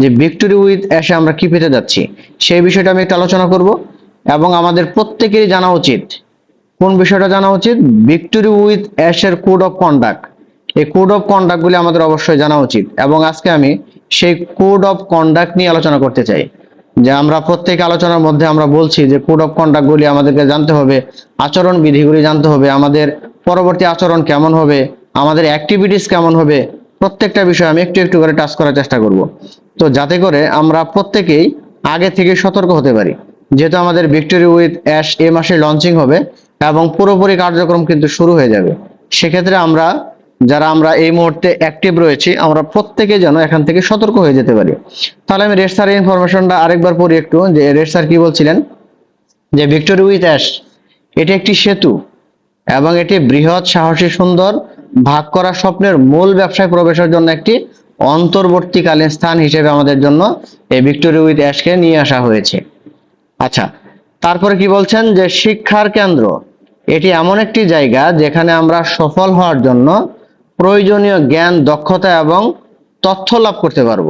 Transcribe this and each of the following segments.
যে victory with অ্যাশে আমরা কি পেতে যাচ্ছি, সেই বিষয়টা আমি একটু আলোচনা করব এবং আমাদের প্রত্যেকেরই জানা উচিত। কোন বিষয়টা জানা উচিত? ভিক্টোরি উইথ অ্যাশের কোড অফ কন্ডাক্ট এই কোড অফ কন্ডাক্টগুলি আমাদের অবশ্যই জানা উচিত। এবং আজকে আমি সেই কোড অফ কন্ডাক্ট নিয়ে আলোচনা করতে চাই। যে আমরা প্রত্যেক আলোচনার মধ্যে আমরা বলছি যে কোড অফ কন্ডাক্ট গুলি আমাদেরকে জানতে হবে, আচরণ বিধিগুলি জানতে হবে, আমাদের পরবর্তী আচরণ কেমন হবে, আমাদের অ্যাক্টিভিটিস কেমন হবে, প্রত্যেকটা বিষয় আমি একটু একটু করে টাচ করার চেষ্টা করব। তো যাতে করে আমরা প্রত্যেকেই আগে থেকে সতর্ক হতে পারি। যেহেতু আমাদের ভিক্টোরি উইথ অ্যাশ এ মাসে লঞ্চিং হবে এবং পুরোপুরি কার্যক্রম কিন্তু শুরু হয়ে যাবে। সেক্ষেত্রে আমরা যারা আমরা এই মুহূর্তে অ্যাক্টিভ রয়েছি, আমরা প্রত্যেকে যেন এখান থেকে সতর্ক হয়ে যেতে পারি। তাহলে আমি রেড স্যারের ইনফরমেশনটা আরেকবার পড়ি একটু, যে রেড স্যার কি বলছিলেন? যে ভিক্টোরি উইথ অ্যাশ, এটি একটি সেতু এবং এটি বৃহৎ, সাহসী, সুন্দর, ভাগ করা স্বপ্নের মূল ব্যবসায় প্রবেশের জন্য একটি অন্তর্বর্তীকালীন স্থান হিসেবে আমাদের জন্য এই ভিক্টোরি উইথ অ্যাশকে নিয়ে আসা হয়েছে। আচ্ছা তারপরে কি বলছেন? যে শিক্ষার কেন্দ্র, এটি এমন একটি জায়গা যেখানে আমরা সফল হওয়ার জন্য প্রয়োজনীয় জ্ঞান, দক্ষতা এবং তথ্য লাভ করতে পারব।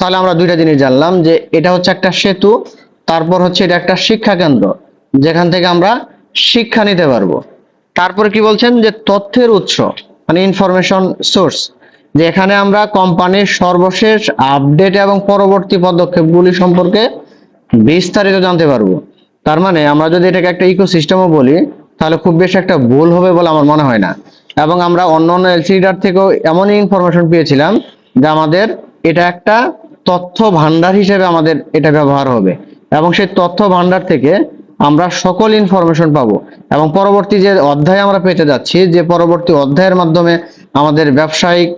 তাহলে আমরা দুইটা জিনিস জানলাম যে এটা হচ্ছে একটা সেতু, তারপর হচ্ছে এটা একটা শিক্ষা কেন্দ্র, যেখান থেকে আমরা শিক্ষা নিতে পারব। তারপরে কি বলছেন যে তথ্যের উৎস মানে ইনফরমেশন সোর্স যে এখানে আমরা কোম্পানির সর্বশেষ আপডেট এবং পরবর্তী পদক্ষেপগুলি সম্পর্কে বিস্তারিত জানতে পারব। তার মানে আমরা যদি এটাকে একটা ইকোসিস্টেমও বলি, তাহলে খুব বেশি একটা ভুল হবে বলে আমার মনে হয় না। এবং আমরা অন্য অন্য এলসিডার থেকেও এমনই ইনফরমেশন পেয়েছিলাম যে আমাদের এটা একটা তথ্য ভান্ডার হিসেবে আমাদের এটা ব্যবহার হবে। এবং সেই তথ্য ভান্ডার থেকে আমরা সকল ইনফরমেশন পাবো। এবং পরবর্তী যে অধ্যায় আমরা পেতে যাচ্ছি, যে পরবর্তী অধ্যায়ের মাধ্যমে আমাদের ব্যবসায়িক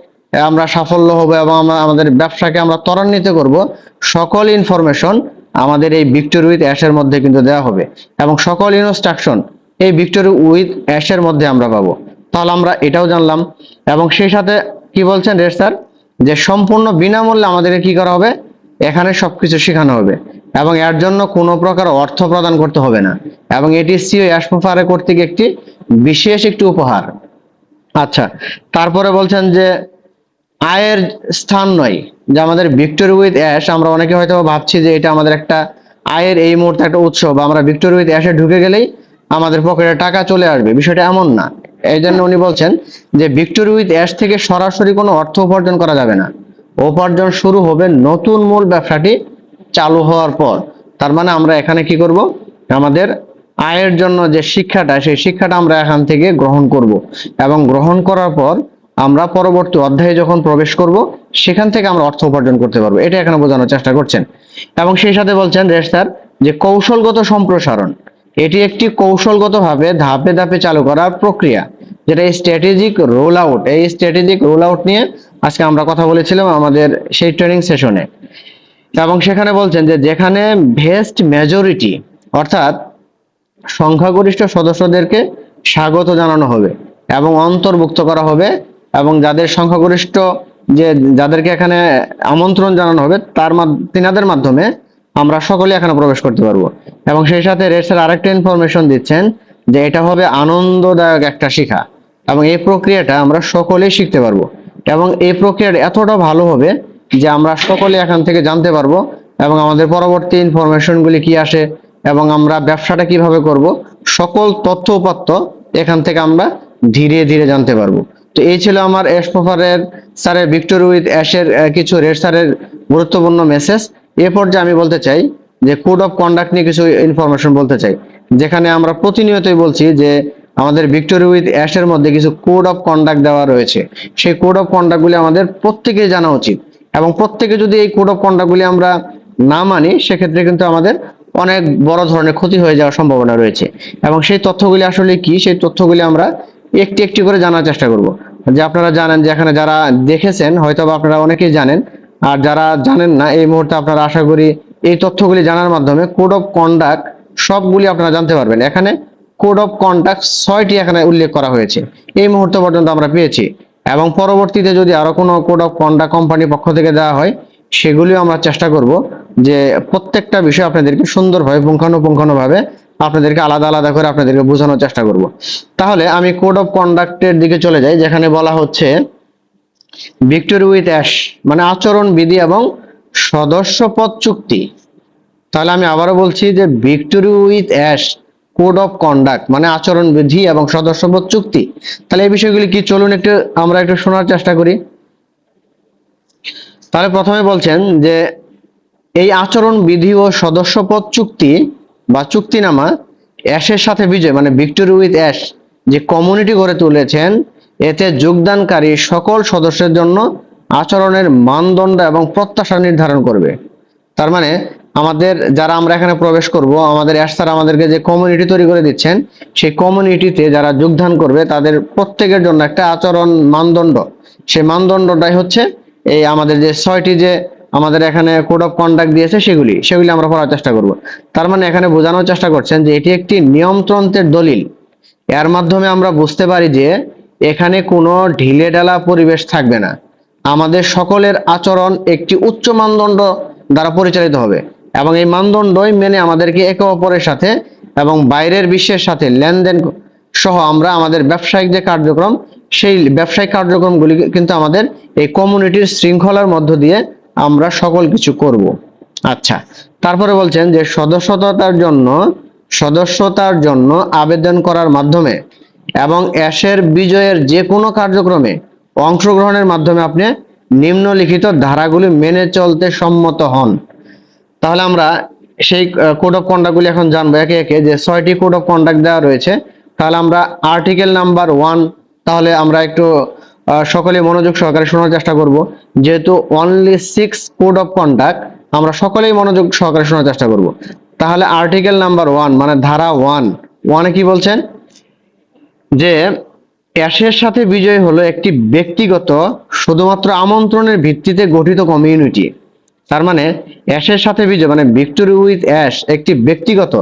আমরা সাফল্য হব এবং আমরা আমাদের ব্যবসাকে আমরা ত্বরান্বিত করব, সকল ইনফরমেশন আমাদের এই ভিক্টোরি উইথ অ্যাশের মধ্যে কিন্তু দেওয়া হবে। এবং সকল ইনস্ট্রাকশন এই ভিক্টোরি উইথ অ্যাশের মধ্যে আমরা পাবো। তাহলে আমরা এটাও জানলাম। এবং সেই সাথে কি বলছেন রেড স্যার? যে সম্পূর্ণ বিনামূল্যে আমাদেরকে কি করা হবে? এখানে সবকিছু শেখানো হবে। এবং এর জন্য কোনো প্রকার অর্থ প্রদান করতে হবে না। এবং এটি সিও অ্যাশপোফারে কর্তৃক একটি বিশেষ একটি উপহার। আচ্ছা তারপরে বলছেন যে আয়ের স্থান নয়। যে আমাদের ভিক্টোরি উইথ অ্যাশ, আমরা অনেকে হয়তো ভাবছি যে এটা আমাদের একটা আয়ের এই মুহূর্তে একটা উৎস বা আমরা ভিক্টোরি উইথ অ্যাশে ঢুকে গেলেই আমাদের পকেটে টাকা চলে আসবে। বিষয়টা এমন না। এই জন্য উনি বলছেন যে ভিক্টোরি উইথ অ্যাশ থেকে সরাসরি কোনো অর্থ উপার্জন করা যাবে না। উপার্জন শুরু হবে নতুন মূল ব্যবসাটি চালু হওয়ার পর। তার মানে আমরা এখানে কি করব? আমাদের আয়ের জন্য যে শিক্ষাটা, সেই শিক্ষাটা আমরা এখান থেকে গ্রহণ করব। এবং গ্রহণ করার পর আমরা পরবর্তী অধ্যায়ে যখন প্রবেশ করব, সেখান থেকে আমরা অর্থ উপার্জন করতে পারব। এটা এখানে বোঝানোর চেষ্টা করছেন। এবং সেই সাথে বলছেন রেশ স্যার, যে কৌশলগত সম্প্রসারণ। এটি একটি কৌশলগতভাবে ধাপে ধাপে চালু করার প্রক্রিয়া, যেটা স্ট্র্যাটেজিক রোল আউট এই স্ট্র্যাটেজিক রোল আউট নিয়ে আজকে আমরা কথা বলেছিলাম আমাদের সেই ট্রেনিং সেশনে এবং সেখানে বলছেন যে যেখানে ভেস্ট মেজরিটি অর্থাৎ সংখ্যাগরিষ্ঠ সদস্যদেরকে স্বাগত জানানো হবে এবং অন্তর্ভুক্ত করা হবে এবং যাদের সংখ্যাগরিষ্ঠ যে যাদেরকে এখানে আমন্ত্রণ জানানো হবে, তার তিনাদের মাধ্যমে আমরা সকলে এখানে প্রবেশ করতে পারব। এবং সেই সাথে রেডসের আরেকটা ইনফরমেশন দিচ্ছেন যে এটা হবে আনন্দদায়ক একটা শিক্ষা এবং এই প্রক্রিয়াটা আমরা সকলেই শিখতে পারব। এবং এই প্রক্রিয়াটা এতটা ভালো হবে যে আমরা সকলে এখান থেকে জানতে পারব এবং আমাদের পরবর্তী ইনফরমেশনগুলি কি আসে এবং আমরা ব্যবসাটা কীভাবে করব, সকল তথ্য উপাত্ত এখান থেকে আমরা ধীরে ধীরে জানতে পারব। তো এই ছিল আমার এস প্রফারের স্যারের ভিক্টোরি উইথ অ্যাশের কিছু রেড স্যারের গুরুত্বপূর্ণ মেসেজ এ পর্যায়ে আমি বলতে চাই যে কোড অফ কন্ডাক্ট নিয়ে কিছু ইনফরমেশন বলতে চাই। যেখানে আমরা প্রতিনিয়তই বলছি যে আমাদের ভিক্টোরি উইথ অ্যাশের মধ্যে কিছু কোড অফ কন্ডাক্ট দেওয়া রয়েছে। সেই কোড অফ কন্ডাক্টগুলি আমাদের প্রত্যেকেই জানা উচিত। এবং প্রত্যেকে যদি এই কোড অফ কন্ডাক্টগুলি আমরা না মানি, সেক্ষেত্রে কিন্তু আমাদের অনেক বড় ধরনের ক্ষতি হয়ে যাওয়ার সম্ভাবনা রয়েছে। এবং সেই তথ্যগুলি আসলে কি, সেই তথ্যগুলি আমরা একটি একটি করে জানার চেষ্টা করব। যে আপনারা জানেন যে এখানে যারা দেখেছেন হয়তো আপনারা অনেকেই জানেন আর যারা জানেন না, এই মুহূর্তে আপনারা আশা করি এই তথ্যগুলি জানার মাধ্যমে কোড অফ কন্ডাক্ট সবগুলি আপনারা জানতে পারবেন। এখানে কোড অফ কন্ডাক্ট ছয়টি এখানে উল্লেখ করা হয়েছে। এই মুহূর্ত পর্যন্ত আমরা পেয়েছি। এবং পরবর্তীতে যদি আরও কোনো কোড অফ কন্ডাক্ট কোম্পানির পক্ষ থেকে দেওয়া হয়, সেগুলিও আমরা চেষ্টা করব যে প্রত্যেকটা বিষয় আপনাদেরকে সুন্দরভাবে, পুঙ্খানুপুঙ্খানুভাবে আপনাদেরকে আলাদা আলাদা করে আপনাদেরকে বোঝানোর চেষ্টা করব। তাহলে আমি কোড অফ কন্ডাক্টের দিকে চলে যাই, যেখানে বলা হচ্ছে ভিক্টোরি উইথ অ্যাশ মানে আচরণ বিধি এবং সদস্যপদ চুক্তি। তাহলে আমি আবারও বলছি যে victory with Ash code of conduct মানে আচরণ বিধি এবং সদস্যপদ চুক্তি। তাহলে এই বিষয়গুলি কি? চলুন একটু, আমরা একটু শোনার চেষ্টা করি। তাহলে প্রথমে বলছেন যে এই আচরণ বিধি ও সদস্যপদ চুক্তি বা চুক্তিনামা অ্যাশের সাথে বিজয় মানে ভিক্টোরি উইথ অ্যাশ যে কমিউনিটি গড়ে তুলেছেন এতে যোগদানকারী সকল সদস্যের জন্য আচরণের মানদণ্ড এবং প্রত্যাশা নির্ধারণ করবে। তার মানে আমাদের যারা আমরা এখানে প্রবেশ করব, আমাদের স্যার আমাদেরকে যে কমিউনিটি তৈরি করে দিচ্ছেন, সেই কমিউনিটিতে যারা যোগদান করবে, তাদের প্রত্যেকের জন্য একটা আচরণ মানদণ্ড। সেই মানদণ্ডটাই হচ্ছে এই আমাদের যে ছয়টি যে আমাদের এখানে কোড অফ কন্ডাক্ট দিয়েছে, সেগুলি সেগুলি আমরা পড়ার চেষ্টা করব। তার মানে এখানে বোঝানোর চেষ্টা করছেন যে এটি একটি নিয়মতন্ত্রের দলিল। এর মাধ্যমে আমরা বুঝতে পারি যে এখানে কোনো ঢিলে ঢালা পরিবেশ থাকবে না। আমাদের সকলের আচরণ একটি উচ্চ মানদণ্ড দ্বারা পরিচালিত হবে এবং এই মানদণ্ডই মেনে আমাদেরকে একে অপরের সাথে এবং বাইরের বিশ্বের সাথে লেনদেন সহ আমরা আমাদের ব্যবসায়িক যে কার্যক্রম, সেই ব্যবসায়িক কার্যক্রমগুলি কিন্তু আমাদের এই কমিউনিটির শৃঙ্খলার মধ্য দিয়ে আমরা সকল কিছু করব। আচ্ছা তারপরে বলছেন যে সদস্যতার জন্য সদস্যতার জন্য আবেদন করার মাধ্যমে এবং অ্যাশের বিজয়ের যে কোনো কার্যক্রমে অংশগ্রহণের মাধ্যমে আপনি নিম্নলিখিত ধারাগুলি মেনে চলতে সম্মত হন। তাহলে আমরা সেই কোড অফ কন্ডাক্টগুলি এখন জানব। একে একে যে ছয়টি কোড অফ কন্ডাক্ট দেওয়া রয়েছে, তাহলে আমরা আর্টিকেল নাম্বার ওয়ান তাহলে আমরা একটু সকলে মনোযোগ সহকারে শোনার চেষ্টা করব। যেহেতু only six code of conduct আমরা সকলেই মনোযোগ সহকারে শোনার চেষ্টা করব। তাহলে আর্টিকেল নাম্বার ওয়ান মানে ধারা ওয়ান ওয়ানে কি বলছেন? যে অ্যাশের সাথে বিজয় হলো একটি ব্যক্তিগত, শুধুমাত্র আমন্ত্রণের ভিত্তিতে গঠিত কমিউনিটি তার মানে অ্যাশের সাথে বিজয় মানে ভিক্টোরি উইথ অ্যাশ একটি ব্যক্তিগত।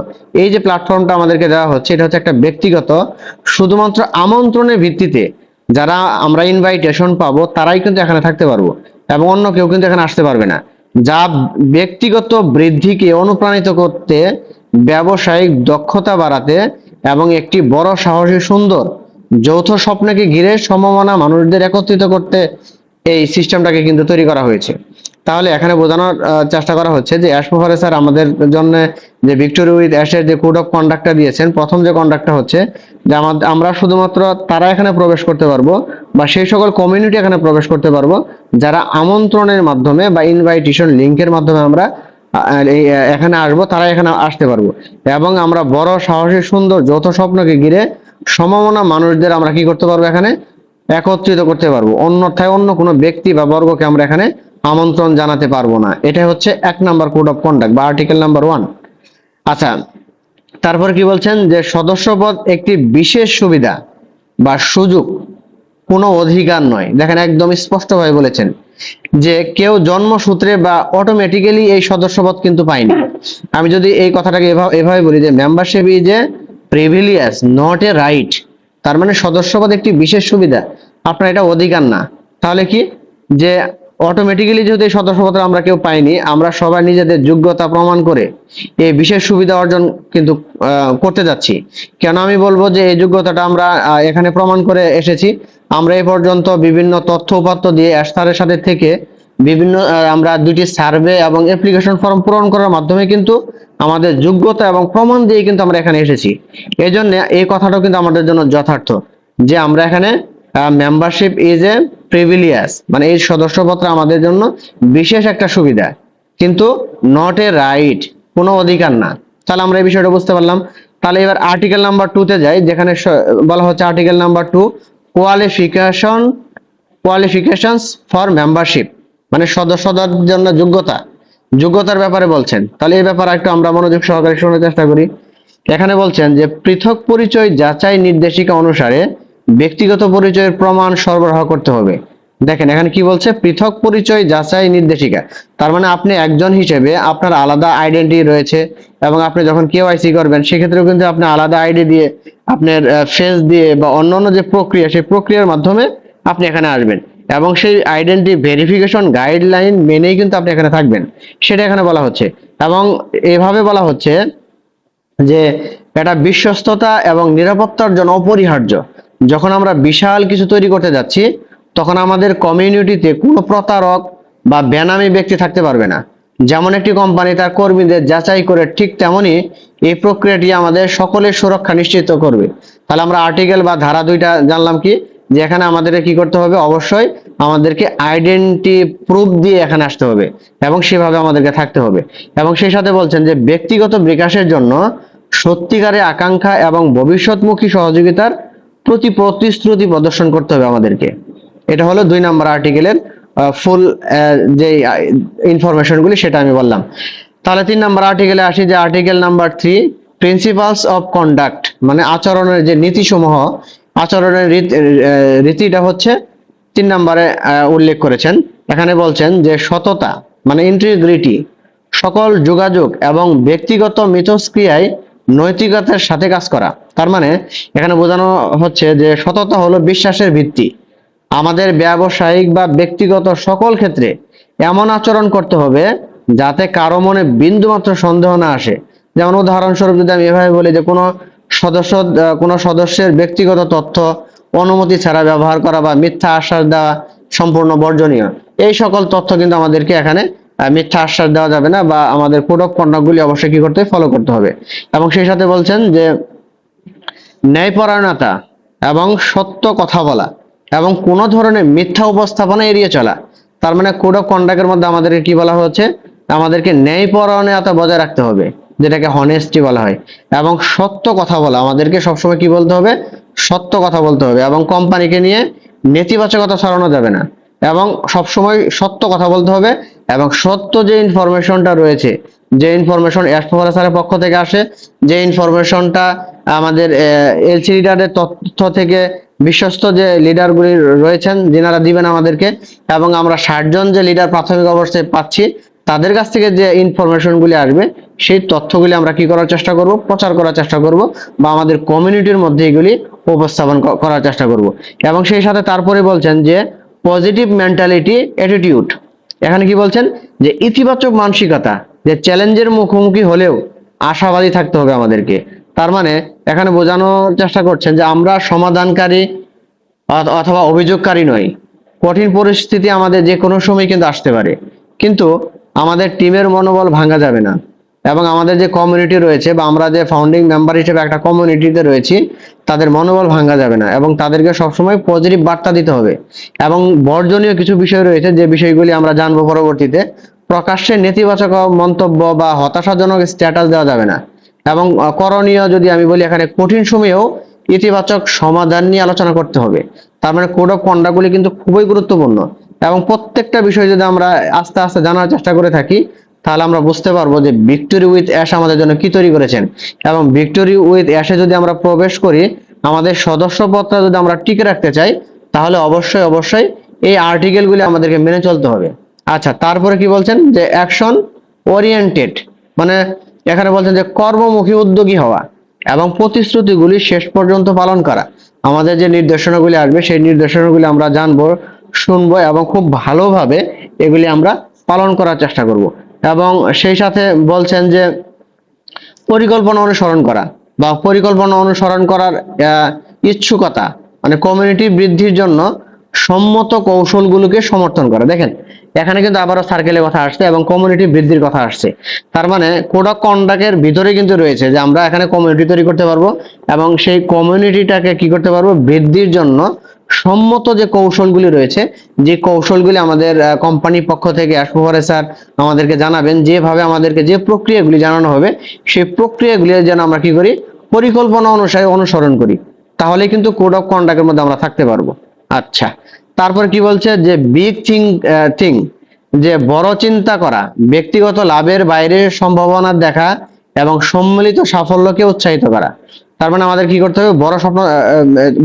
এই যে প্ল্যাটফর্মটা আমাদেরকে দেওয়া হচ্ছে, এটা হচ্ছে একটা ব্যক্তিগত, শুধুমাত্র আমন্ত্রণের ভিত্তিতে যারা আমরা ইনভাইটেশন পাবো, তারাই কিন্তু এখানে থাকতে পারব এবং অন্য কেউ কিন্তু এখানে আসতে পারবে না। যা ব্যক্তিগত বৃদ্ধিকে অনুপ্রাণিত করতে, ব্যবসায়িক দক্ষতা বাড়াতে এবং একটি বড় সাহসী সুন্দর যৌথ স্বপ্নকে ঘিরে সমমনা মানুষদের একত্রিত করতে এই সিস্টেমটাকে কিন্তু তৈরি করা হয়েছে। তাহলে এখানে বোঝানোর চেষ্টা করা হচ্ছে যে অ্যাশ মোফারে স্যার আমাদের জন্য যে ভিক্টোরি উইথ অ্যাশের যে কোড অফ কন্ডাক্টটা দিয়েছেন, প্রথম যে কন্ডাক্টটা হচ্ছে যে আমরা শুধুমাত্র তারা এখানে প্রবেশ করতে পারব বা সেই সকল কমিউনিটি এখানে প্রবেশ করতে পারব, যারা আমন্ত্রণের মাধ্যমে বা ইনভাইটেশন লিঙ্কের মাধ্যমে আমরা এখানে আসব তারা এখানে আসতে পারব। এবং আমরা বড় সাহসী, সুন্দর, যৌথ স্বপ্নকে ঘিরে সমমনা মানুষদের আমরা কি করতে পারব এখানে? একত্রিত করতে পারব। অন্যথায় অন্য কোনো ব্যক্তি বা বর্গকে আমরা এখানে আমন্ত্রণ জানাতে পারব না। এটা হচ্ছে এক নাম্বার কোড অফ কন্ডাক্ট বা আর্টিকেল নাম্বার ওয়ান আচ্ছা তারপর কি বলছেন? যে সদস্যপদ একটি বিশেষ সুবিধা বা সুযোগ, কোনো অধিকার নয়। দেখেন, একদম স্পষ্টভাবে বলেছেন। যে কেউ জন্মসূত্রে বা অটোমেটিক্যালি এই সদস্যপদ কিন্তু পায়নি। আমি যদি এই কথাটাকে এভাবে বলি যে membership is a privilege not a right তার মানে সদস্যপদ একটি বিশেষ সুবিধা। আপনার এটা অধিকার না। তাহলে কি? যে অটোমেটিক্যালি যেহেতু এই সদস্যপদ আমরা কেউ পাইনি, আমরা সবাই নিজেদের যোগ্যতা প্রমাণ করে এই বিশেষ সুবিধা অর্জন কিন্তু করতে যাচ্ছি। কেন আমি বলব যে এই যোগ্যতাটা আমরা এখানে প্রমাণ করে এসেছি। আমরা এই পর্যন্ত বিভিন্ন তথ্য উপাত্ত দিয়ে অ্যাস্টারের সাথে থেকে বিভিন্ন আমরা দুটি সার্ভে এবং অ্যাপ্লিকেশন ফর্ম পূরণ করার মাধ্যমে কিন্তু আমাদের যোগ্যতা এবং প্রমাণ দিয়ে কিন্তু আমরা এখানে এসেছি। এই জন্য এই কথাটাও কিন্তু আমাদের জন্য যথার্থ যে আমরা এখানে মেম্বারশিপ ইজ এ প্রিভিলিয়াস মানে এই সদস্যপত্র আমাদের জন্য বিশেষ একটা সুবিধা। কিন্তু নট এ রাইট কোনো অধিকার না। তাহলে আমরা এই বিষয়টা বুঝতে পারলাম। তাহলে এবার আর্টিকেল নাম্বার টু তে যাই, যেখানে বলা হচ্ছে article number two qualification qualifications for membership মানে সদস্যতার জন্য যোগ্যতা। যোগ্যতার ব্যাপারে বলছেন। তাহলে এই ব্যাপারে একটু আমরা মনোযোগ সহকারে শোনার চেষ্টা করি। এখানে বলছেন যে, পৃথক পরিচয় যাচাই নির্দেশিকা অনুসারে ব্যক্তিগত পরিচয়ের প্রমাণ সরবরাহ করতে হবে। দেখেন, এখানে কি বলছে? পৃথক পরিচয় যাচাই নির্দেশিকা। তার মানে আপনি একজন হিসেবে আপনার আলাদা আইডেন্টি রয়েছে এবং আপনি যখন কেওয়াইসি করবেন, সেক্ষেত্রেও কিন্তু আপনি আলাদা আইডি দিয়ে আপনার ফেস দিয়ে বা অন্যান্য যে প্রক্রিয়া, সেই প্রক্রিয়ার মাধ্যমে আপনি এখানে আসবেন এবং সেই আইডেন্টি ভেরিফিকেশন গাইডলাইন মেনেই কিন্তু আপনি এখানে থাকবেন। সেটা এখানে বলা হচ্ছে। এবং এভাবে বলা হচ্ছে যে এটা বিশ্বস্ততা এবং নিরাপত্তার জন্য অপরিহার্য। যখন আমরা বিশাল কিছু তৈরি করতে যাচ্ছি, তখন আমাদের কমিউনিটিতে কোনো প্রতারক বা বেনামি ব্যক্তি থাকতে পারবে না। যেমন একটি কোম্পানি তার কর্মীদের যাচাই করে ঠিক তেমনই এই প্রক্রিয়াটি আমাদের সকলের সুরক্ষা নিশ্চিত করবে। তাহলে আমরা আর্টিকেল বা ধারা দুইটা জানলাম কি? যে এখানে আমাদেরকে কি করতে হবে? অবশ্যই আমাদেরকে আইডেন্টি প্রুফ দিয়ে এখানে আসতে হবে এবং সেভাবে আমাদেরকে থাকতে হবে। এবং সেই সাথে বলছেন যে ব্যক্তিগত বিকাশের জন্য সত্যিকারের আকাঙ্ক্ষা এবং ভবিষ্যৎমুখী সহযোগিতার প্রতি প্রতিশ্রুতি প্রদর্শন করতে হবে আমাদেরকে। এটা হলো দুই নম্বর আর্টিকেলের ফুল যে ইনফরমেশনগুলি সেটা আমি বললাম। তাহলে তিন নম্বর আর্টিকেলে আসি যে article number three principles of conduct মানে আচরণের যে নীতিসমূহ, আচরণের রীত- রীতিটা হচ্ছে তিন নম্বরে উল্লেখ করেছেন। এখানে বলছেন যে সততা মানে ইন্টিগ্রিটি সকল যোগাযোগ এবং ব্যক্তিগত মিথস্ক্রিয়ায় নৈতিকতার সাথে কাজ করা। তার মানে এখানে বোঝানো হচ্ছে যে সততা হলো বিশ্বাসের ভিত্তি। আমাদের ব্যবসায়িক বা ব্যক্তিগত সকল ক্ষেত্রে এমন আচরণ করতে হবে যাতে কারও মনে বিন্দুমাত্র সন্দেহ না আসে। যেমন উদাহরণস্বরূপ যদি আমি এভাবে বলি যে কোনো সদস্য, কোনো সদস্যের ব্যক্তিগত তথ্য, অনুমতি ছাড়া ব্যবহার করা বা মিথ্যা আশ্বাস দেওয়া সম্পূর্ণ বর্জনীয়। এই সকল তথ্য কিন্তু আমাদেরকে এখানে মিথ্যা আশ্বাস দেওয়া যাবে না বা আমাদের অফ কন্ডাক্টগুলি অবশ্যই কি করতে ফলো করতে হবে। এবং সেই সাথে বলছেন যে ন্যায়পরায়ণতা এবং সত্য কথা বলা এবং কোনো ধরনের মিথ্যা উপস্থাপনা এড়িয়ে চলা। তার মানে কোড অফ কন্ডাক্টের মধ্যে আমাদেরকে কি বলা হচ্ছে আমাদেরকে ন্যায়পরায়ণতা বজায় রাখতে হবে, যেটাকে হনেস্টি বলা হয়। এবং সত্য কথা বলা, আমাদেরকে সবসময় কি বলতে হবে? সত্য কথা বলতে হবে এবং কোম্পানিকে নিয়ে নেতিবাচকতা ছড়ানো যাবে না। এবং সবসময় সত্য কথা বলতে হবে এবং সত্য যে ইনফরমেশনটা রয়েছে, যে ইনফরমেশন স্যারের পক্ষ থেকে আসে, যে ইনফরমেশনটা আমাদের এলসি লিডারের তথ্য থেকে বিশ্বস্ত যে লিডারগুলি রয়েছেন, যেনারা দিবেন আমাদেরকে, এবং আমরা ষাটজন যে লিডার প্রাথমিক অবস্থায় পাচ্ছি, তাদের কাছ থেকে যে ইনফরমেশনগুলি আসবে, সেই তথ্যগুলি আমরা কি করার চেষ্টা করব, প্রচার করার চেষ্টা করব, বা আমাদের কমিউনিটির মধ্যে এগুলি উপস্থাপন করার চেষ্টা করব। এবং সেই সাথে তারপরে বলছেন যে পজিটিভ মেন্টালিটি অ্যাটিটিউড এখানে কি বলছেন? যে ইতিবাচক মানসিকতা, যে চ্যালেঞ্জের মুখোমুখি হলেও আশাবাদী থাকতে হবে আমাদেরকে। তার মানে এখানে বোঝানোর চেষ্টা করছেন যে আমরা সমাধানকারী অথবা অভিযোগকারী নই। কঠিন পরিস্থিতি আমাদের যে কোনো সময় কিন্তু আসতে পারে। কিন্তু আমাদের টিমের মনোবল ভাঙা যাবে না। এবং আমাদের যে কমিউনিটি রয়েছে বা আমরা যে ফাউন্ডিং মেম্বার হিসেবে একটা কমিউনিটিতে রয়েছি, তাদের মনোবল ভাঙা যাবে না এবং তাদেরকে সবসময় পজিটিভ বার্তা দিতে হবে। এবং বর্জনীয় কিছু বিষয় রয়েছে যে বিষয়গুলি আমরা জানব পরবর্তীতে। প্রকাশ্যে নেতিবাচক মন্তব্য বা হতাশাজনক স্ট্যাটাস দেওয়া যাবে না। এবং করণীয় যদি আমি বলি এখানে কঠিন সময়েও ইতিবাচক সমাধান নিয়ে আলোচনা করতে হবে। তার মানে কোড অফ কন্ডাক্টগুলি কিন্তু খুবই গুরুত্বপূর্ণ। এবং প্রত্যেকটা বিষয় যদি আমরা আস্তে আস্তে জানার চেষ্টা করে থাকি, তাহলে আমরা বুঝতে পারব যে ভিক্টোরি উইথ অ্যাশ আমাদের জন্য কি তৈরি করেছেন। এবং ভিক্টোরি উইথ অ্যাশে যদি আমরা প্রবেশ করি, আমাদের সদস্যপদটা যদি আমরা টিকে রাখতে চাই, তাহলে অবশ্যই অবশ্যই এই আর্টিকেলগুলি আমাদেরকে মেনে চলতে হবে। আচ্ছা তারপরে কি বলছেন? যে অ্যাকশন ওরিয়েন্টেড মানে এখানে বলছেন যে কর্মমুখী উদ্যোগী হওয়া এবং প্রতিশ্রুতিগুলি শেষ পর্যন্ত পালন করা। আমাদের যে নির্দেশনাগুলি আসবে, সেই নির্দেশনাগুলি আমরা জানব, শুনব এবং খুব ভালোভাবে এগুলি আমরা পালন করার চেষ্টা করব। এবং সেই সাথে বলছেন যে পরিকল্পনা অনুসরণ করা বা পরিকল্পনা অনুসরণ করার ইচ্ছুকতা মানে কমিউনিটি বৃদ্ধির জন্য সম্মত কৌশলগুলোকে সমর্থন করে। দেখেন, এখানে কিন্তু আবারও সার্কেলের কথা আসছে এবং কমিউনিটি বৃদ্ধির কথা আসছে। তার মানে কোড অফ কন্ডাক্টের ভিতরে কিন্তু রয়েছে যে আমরা এখানে কমিউনিটি তৈরি করতে পারব এবং সেই কমিউনিটিটাকে কি করতে পারব? বৃদ্ধির জন্য সম্মত যে কৌশলগুলি রয়েছে, যে কৌশলগুলি আমাদের কোম্পানির পক্ষ থেকে অ্যাসপোভারে স্যার আমাদেরকে জানাবেন, যেভাবে আমাদেরকে যে প্রক্রিয়াগুলি জানানো হবে, সেই প্রক্রিয়াগুলি যেন আমরা কি করি? পরিকল্পনা অনুসারে অনুসরণ করি। তাহলে কিন্তু কোড অফ কন্ডাক্টের মধ্যে আমরা থাকতে পারব। আচ্ছা। তারপর কি বলছে? যে বিগ থিং থিং যে বড় চিন্তা করা, ব্যক্তিগত লাভের বাইরে সম্ভাবনা দেখা এবং সম্মিলিত সাফল্যকে উৎসাহিত করা। তার মানে আমাদের কি করতে হবে? বড় স্বপ্ন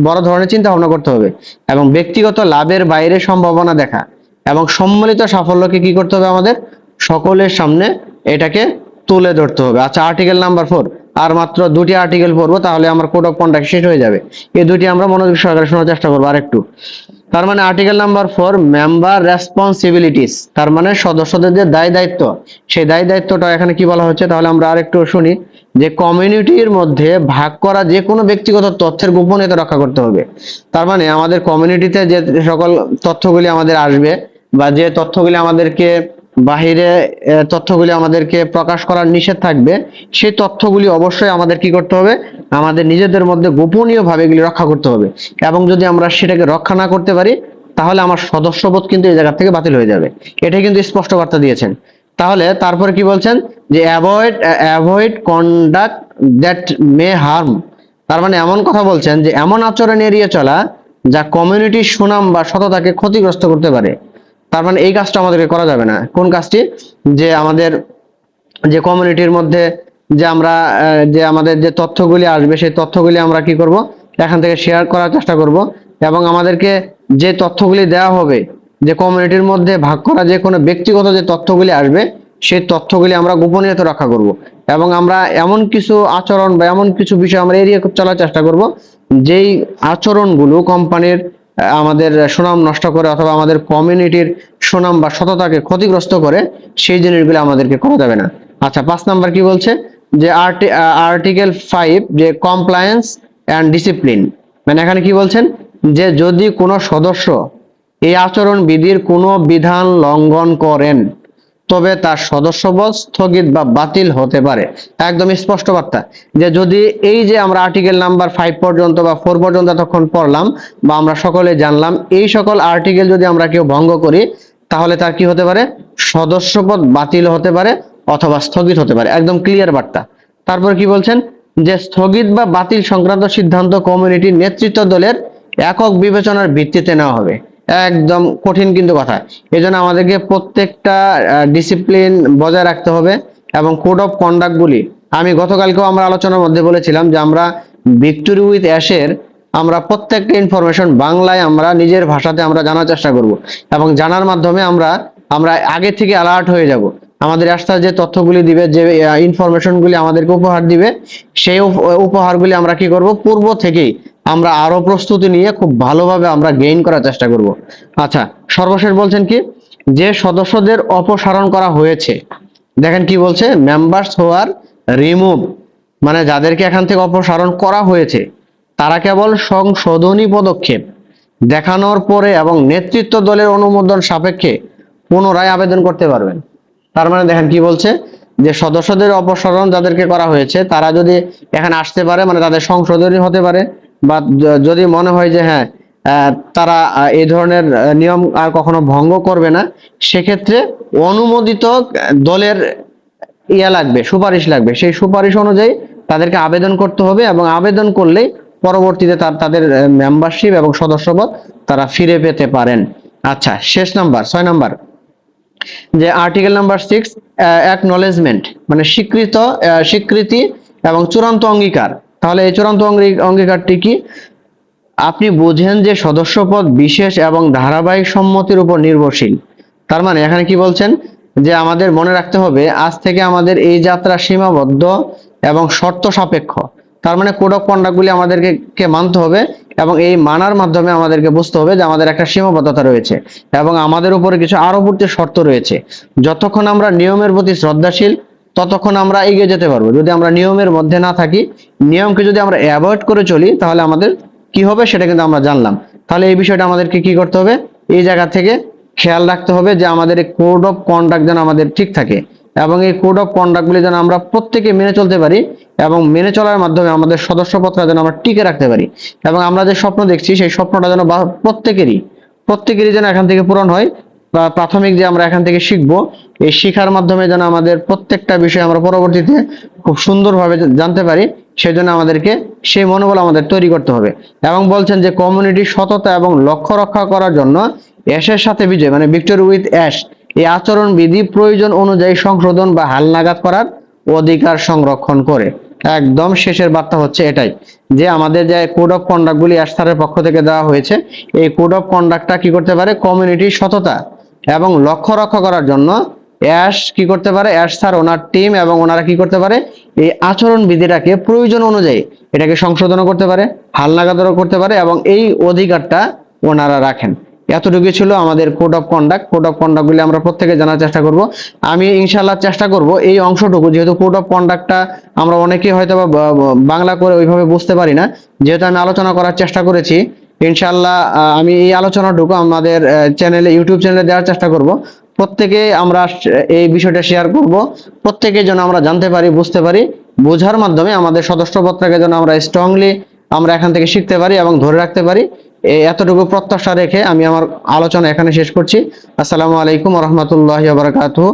বড় ধরনের চিন্তা ভাবনা করতে হবে এবং ব্যক্তিগত লাভের বাইরে সম্ভাবনা দেখা এবং সম্মিলিত সাফল্যকে কি করতে হবে আমাদের? সকলের সামনে এটাকে তুলে ধরতে হবে। আচ্ছা আর্টিকেল নাম্বার ফোর আর মাত্র দুটি আর্টিকেল পড়ব, তাহলে আমার কোড অফ কন্ডাক্ট শেষ হয়ে যাবে। এই দুটি আমরা মনোযোগ সহকারে শোনার চেষ্টা করব আরেকটু। তার মানে article number four member responsibilities তার মানে সদস্যদের যে দায় দায়িত্ব। সেই দায় দায়িত্বটা এখানে কি বলা হচ্ছে? তাহলে আমরা আরেকটু শুনি। যে কমিউনিটির মধ্যে ভাগ করা যে কোনো ব্যক্তিগত তথ্যের গোপনীয়তা রক্ষা করতে হবে। তার মানে আমাদের কমিউনিটিতে যে সকল তথ্যগুলি আমাদের আসবে বা যে তথ্যগুলি আমাদেরকে বাহিরে তথ্যগুলি আমাদেরকে প্রকাশ করার নিষেধ থাকবে। সেই তথ্যগুলি অবশ্যই আমাদের কি করতে হবে? আমাদের নিজেদের মধ্যে গোপনীয় ভাবে এগুলি রক্ষা করতে হবে। এবং যদি আমরা সেটাকে রক্ষা না করতে পারি, তাহলে আমার সদস্যবোধ কিন্তু এই জায়গা থেকে বাতিল হয়ে যাবে। এটাই কিন্তু স্পষ্ট বার্তা দিয়েছেন। তাহলে তারপরে কি বলছেন? যে avoid avoid conduct that may harm তার মানে এমন কথা বলছেন যে এমন আচরণ এড়িয়ে চলা যা কমিউনিটির সুনাম বা সততাকে ক্ষতিগ্রস্ত করতে পারে। তার মানে এই কাজটা আমাদেরকে করা যাবে না। কোন কাজটি? যে আমাদের যে কমিউনিটির মধ্যে যে আমরা যে আমাদের যে তথ্যগুলি আসবে, সেই তথ্যগুলি আমরা কি করব? এখান থেকে শেয়ার করার চেষ্টা করব। এবং আমাদেরকে যে তথ্যগুলি দেওয়া হবে, যে কমিউনিটির মধ্যে ভাগ করা যে কোনো ব্যক্তিগত যে তথ্যগুলি আসবে, সেই তথ্যগুলি আমরা গোপনীয়তা রক্ষা করব। এবং আমরা এমন কিছু আচরণ বা এমন কিছু বিষয় আমরা এড়িয়ে চলার চেষ্টা করব, যেই আচরণগুলো কোম্পানির আমাদের সুনাম নষ্ট করে অথবা আমাদের কমিউনিটির সুনাম বা সততাকে ক্ষতিগ্রস্ত করে সেই জিনিসগুলো আমাদেরকে করা যাবে না। আচ্ছা পাঁচ নাম্বার কি বলছে? যে আর্টিকেল ফাইভ যে কমপ্লায়েন্স অ্যান্ড ডিসিপ্লিন মানে এখানে কি বলছেন? যে যদি কোনো সদস্য এই আচরণ বিধির কোনো বিধান লঙ্ঘন করেন তবে তার সদস্যপদ স্থগিত বা বাতিল হতে পারে। একদম স্পষ্ট বার্তা যে যদি এই যে আমরা আর্টিকেল নাম্বার ফাইভ পর্যন্ত বা ফোর পর্যন্ত তখন পড়লাম বা আমরা সকলে জানলাম, এই সকল আর্টিকেল যদি আমরা কেউ ভঙ্গ করি, তাহলে তার কি হতে পারে? সদস্যপদ বাতিল হতে পারে অথবা স্থগিত হতে পারে। একদম ক্লিয়ার বার্তা। তারপর কি বলছেন? যে স্থগিত বা বাতিল সংক্রান্ত সিদ্ধান্ত কমিউনিটির নেতৃত্ব দলের একক বিবেচনার ভিত্তিতে নেওয়া হবে। একদম কঠিন কিন্তু কথা। এই জন্য আমাদেরকে প্রত্যেকটা ডিসিপ্লিন বজায় রাখতে হবে এবং কোড অফ কন্ডাক্ট গুলি আমি গতকালকেও আমরা আলোচনার মধ্যে বলেছিলাম যে আমরা ভিক্টোরি উইথ অ্যাশের আমরা প্রত্যেকটা ইনফরমেশন বাংলায় আমরা নিজের ভাষাতে আমরা জানার চেষ্টা করব এবং জানার মাধ্যমে আমরা আমরা আগে থেকে অ্যালার্ট হয়ে যাব। আমাদের আস্থার যে তথ্যগুলি দিবে, যে ইনফরমেশনগুলি আমাদেরকে উপহার দিবে, সেই উপহারগুলি আমরা কি করব? পূর্ব থেকেই আমরা আরও প্রস্তুতি নিয়ে খুব ভালোভাবে আমরা গেইন করার চেষ্টা করব। আচ্ছা সর্বশেষ বলছেন কি? যে সদস্যদের অপসারণ করা হয়েছে, দেখেন কি বলছে? মেম্বার্স হু আর রিমুভ মানে যাদেরকে এখান থেকে অপসারণ করা হয়েছে, তারা কেবল সংশোধনী পদক্ষেপ দেখানোর পরে এবং নেতৃত্ব দলের অনুমোদন সাপেক্ষে পুনরায় আবেদন করতে পারবেন। তার মানে দেখেন কি বলছে? যে সদস্যদের অপসারণ যাদেরকে করা হয়েছে, তারা যদি এখানে আসতে পারে মানে তাদের সংশোধনী হতে পারে বা যদি মনে হয় যে হ্যাঁ তারা এই ধরনের নিয়ম আর কখনো ভঙ্গ করবে না, সেক্ষেত্রে অনুমোদিত দলের ইয়া লাগবে, সুপারিশ লাগবে। সেই সুপারিশ অনুযায়ী তাদেরকে আবেদন করতে হবে এবং আবেদন করলেই পরবর্তীতে তার, তাদের মেম্বারশিপ এবং সদস্যপদ তারা ফিরে পেতে পারেন। আচ্ছা শেষ নাম্বার, ছয় নাম্বার। যে আর্টিকেল নাম্বার সিক্স অ্যাকনলেজমেন্ট মানে স্বীকৃত স্বীকৃতি এবং চূড়ান্ত অঙ্গীকার। তাহলে এই চূড়ান্ত অঙ্গী- অঙ্গীকারটি কি? আপনি বুঝেন যে সদস্যপদ বিশেষ এবং ধারাবাহিক সম্মতির উপর নির্ভরশীল। তার মানে এখানে কি বলছেন? যে আমাদের মনে রাখতে হবে, আজ থেকে আমাদের এই যাত্রা সীমাবদ্ধ এবং শর্ত সাপেক্ষ। তার মানে কোড অফ আমাদেরকে মানতে হবে এবং এই মানার মাধ্যমে আমাদেরকে বুঝতে হবে যে আমাদের একটা সীমাবদ্ধতা রয়েছে এবং আমাদের উপরে কিছু আরোপূর্তি শর্ত রয়েছে। যতক্ষণ আমরা নিয়মের প্রতি শ্রদ্ধাশীল ততক্ষণ আমরা এগিয়ে যেতে পারব। যদি আমরা নিয়মের মধ্যে না থাকি, নিয়মকে যদি আমরা অ্যাভয়েড করে চলি, তাহলে আমাদের কি হবে সেটা কিন্তু আমরা জানলাম। তাহলে এই বিষয়টা আমাদেরকে কি করতে হবে? এই জায়গা থেকে খেয়াল রাখতে হবে যে আমাদের এই কোড অফ কন্ডাক্ট যেন আমাদের ঠিক থাকে এবং এই কোড অফ কন্ডাক্টগুলি যেন আমরা প্রত্যেকে মেনে চলতে পারি এবং মেনে চলার মাধ্যমে আমাদের সদস্যপত্র যেন আমরা টিকে রাখতে পারি এবং আমরা যে স্বপ্ন দেখছি, সেই স্বপ্নটা যেন প্রত্যেকেরই প্রত্যেকেরই যেন এখান থেকে পূরণ হয়। বা প্রাথমিক যে আমরা এখান থেকে শিখব, এই শিখার মাধ্যমে যেন আমাদের প্রত্যেকটা বিষয় আমরা পরবর্তীতে খুব সুন্দরভাবে জানতে পারি সেই জন্য আমাদেরকে সেই মনোবল আমাদের তৈরি করতে হবে। এবং বলছেন যে কমিউনিটি সততা এবং লক্ষ্য রক্ষা করার জন্য অ্যাশের সাথে বিজয় মানে ভিক্টর উইথ অ্যাশ এই আচরণ বিধি প্রয়োজন অনুযায়ী সংশোধন বা হালনাগাদ করার অধিকার সংরক্ষণ করে। একদম শেষের বার্তা হচ্ছে এটাই, যে আমাদের যে কোড অফ কন্ডাক্টগুলি অ্যাস্থারের পক্ষ থেকে দেওয়া হয়েছে, এই কোড অফ কন্ডাক্টটা কি করতে পারে? কমিউনিটির সততা। এবং লক্ষ্য রক্ষা করার জন্য অ্যাশ কি করতে পারে? অ্যাশ স্যার, ওনার টিম এবং ওনারা কি করতে পারে? এই আচরণ বিধিটাকে প্রয়োজন অনুযায়ী এটাকে সংশোধন করতে পারে, হালনাগাদও করতে পারে এবং এই অধিকারটা ওনারা রাখেন। এতটুকু ছিল আমাদের code of conduct code of conduct গুলি আমরা প্রত্যেকে জানার চেষ্টা করব। আমি ইনশাল্লাহ চেষ্টা করব এই অংশটুকু, যেহেতু কোড অফ কন্ডাক্টটা আমরা অনেকেই হয়তো বাংলা করে ওইভাবে বুঝতে পারি না। যেহেতু আমি আলোচনা করার চেষ্টা করেছি ইনশাল্লাহ আমি এই আলোচনাটুকু আমাদের চ্যানেলে ইউটিউব চ্যানেলে দেওয়ার চেষ্টা করব। প্রত্যেকে আমরা এই বিষয়টা শেয়ার করব। প্রত্যেকে যেন আমরা জানতে পারি, বুঝতে পারি, বোঝার মাধ্যমে আমাদের সদস্যপত্রকে যেন আমরা স্ট্রংলি আমরা এখান থেকে শিখতে পারি এবং ধরে রাখতে পারি। এতটুকু প্রত্যাশা রেখে আমি আমার আলোচনা এখানে শেষ করছি। আসসালামু আলাইকুম রহমতুল্লাহ বারকাতুহ।